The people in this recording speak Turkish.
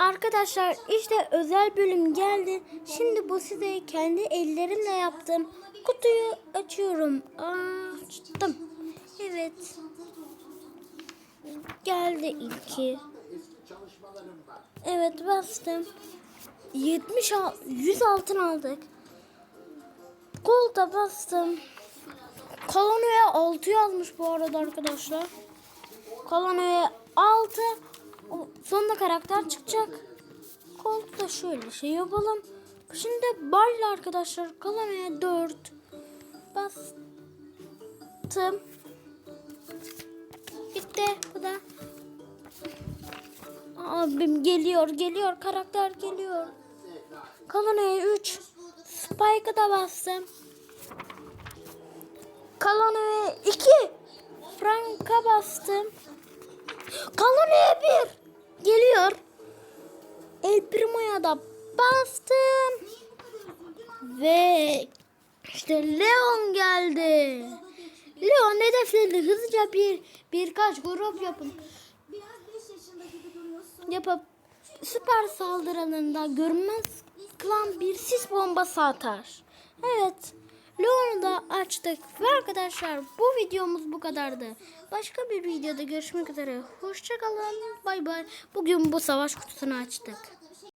Arkadaşlar işte özel bölüm geldi. Şimdi bu size kendi ellerimle yaptım. Kutuyu açıyorum. Açtım. Evet. Geldi ilki. Evet bastım. 70 al 100 altın aldık. Kolda bastım. Kolonoya 6 yazmış bu arada arkadaşlar. Kolonoya 6. Sonunda karakter çıkacak. Kolda da şöyle şey yapalım. Şimdi Barley arkadaşlar Kolonoya 4. Bastım. Bitti bu da. Abim geliyor geliyor karakter geliyor. Kolonoya 3. Spike'ı da bastım. Kolonoya 2. Frank'a bastım. Kolonoya 1. Geliyor. El Primo'ya da bastım. Ve işte Leon geldi. Leon hedefleri hızlıca bir birkaç grup yapın. Yapıp süper saldırılarında görünmez klan bir sis bombası atar. Evet. Leon'u da açtık. Ve arkadaşlar bu videomuz bu kadardı. Başka bir videoda görüşmek üzere. Hoşçakalın. Bay bay. Bugün bu savaş kutusunu açtık.